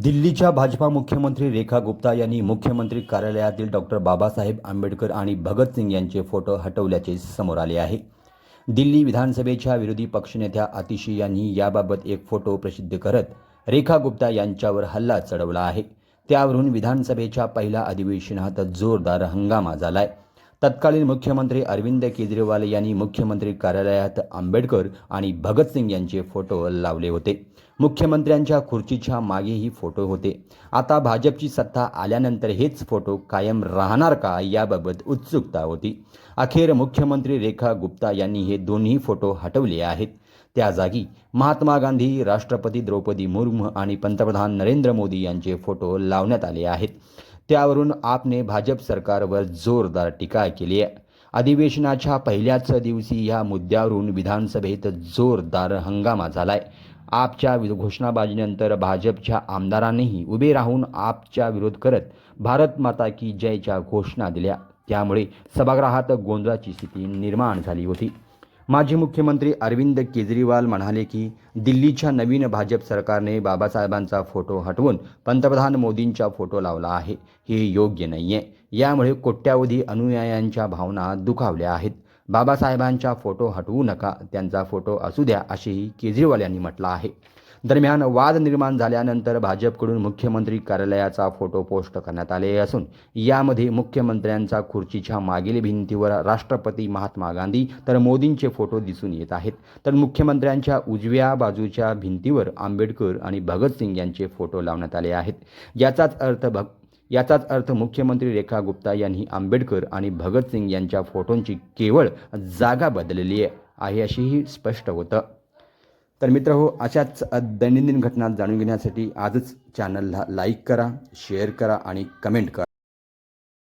दिल्लीच्या भाजपा मुख्यमंत्री रेखा गुप्ता यांनी मुख्यमंत्री कार्यालयातील डॉक्टर बाबासाहेब आंबेडकर आणि भगतसिंग यांचे फोटो हटवल्याचे समोर आले आहे. दिल्ली विधानसभेच्या विरोधी पक्षनेत्या आतिशी यांनी याबाबत एक फोटो प्रसिद्ध करत रेखा गुप्ता यांच्यावर हल्ला चढवला आहे. त्यावरून विधानसभेच्या पहिल्या अधिवेशनात जोरदार हंगामा झालाय. तत्कालीन मुख्यमंत्री अरविंद केजरीवाल यांनी मुख्यमंत्री कार्यालयात आंबेडकर आणि भगतसिंग यांचे फोटो लावले होते. मुख्यमंत्र्यांच्या खुर्चीच्या मागेही फोटो होते. आता भाजपची सत्ता आल्यानंतर हेच फोटो कायम राहणार का याबाबत उत्सुकता होती. अखेर मुख्यमंत्री रेखा गुप्ता यांनी हे दोन्ही फोटो हटवले आहेत. त्या जागी महात्मा गांधी राष्ट्रपती द्रौपदी मुर्मू आणि पंतप्रधान नरेंद्र मोदी यांचे फोटो लावण्यात आले आहेत. त्यावरून आपने भाजप सरकारवर जोरदार टीका केली आहे. अधिवेशनाच्या पहिल्याच दिवशी या मुद्द्यावरून विधानसभेत जोरदार हंगामा झालाय. आपच्या वि- घोषणाबाजीनंतर भाजपच्या आमदारांनीही उभे राहून आपच्या विरोध करत भारत माता की जयच्या घोषणा दिल्या. त्यामुळे सभागृहात गोंधळाची स्थिती निर्माण झाली होती. माजी मुख्यमंत्री अरविंद केजरीवाल म्हणाले की दिल्लीच्या नवीन भाजप सरकारने बाबासाहेबांचा फोटो हटवून पंतप्रधान मोदींचा फोटो लावला आहे. हे योग्य नाहीये. यामुळे कोट्यावधी अनुयायांच्या भावना दुखावल्या आहेत. बाबासाहेबांचा फोटो हटवू नका त्यांचा फोटो असू द्या असेही केजरीवाल यांनी म्हटलं आहे. दरम्यान वाद निर्माण झाल्यानंतर भाजपकडून मुख्यमंत्री कार्यालयाचा फोटो पोस्ट करण्यात आले असून यामध्ये मुख्यमंत्र्यांचा खुर्चीच्या मागील भिंतीवर राष्ट्रपती महात्मा गांधी तर मोदींचे फोटो दिसून येत आहेत. तर मुख्यमंत्र्यांच्या उजव्या बाजूच्या भिंतीवर आंबेडकर आणि भगतसिंग यांचे फोटो लावण्यात आले आहेत. याचाच अर्थ भग याचाच अर्थ मुख्यमंत्री रेखा गुप्ता यांनी आंबेडकर आणि भगतसिंग यांच्या फोटोंची केवळ जागा बदलली आहे अशीही स्पष्ट होतं. तर मित्र हो अशाच दैनंदिन घटना जाणून घेण्यासाठी आजच चॅनलला लाईक करा शेअर करा आणि कमेंट करा.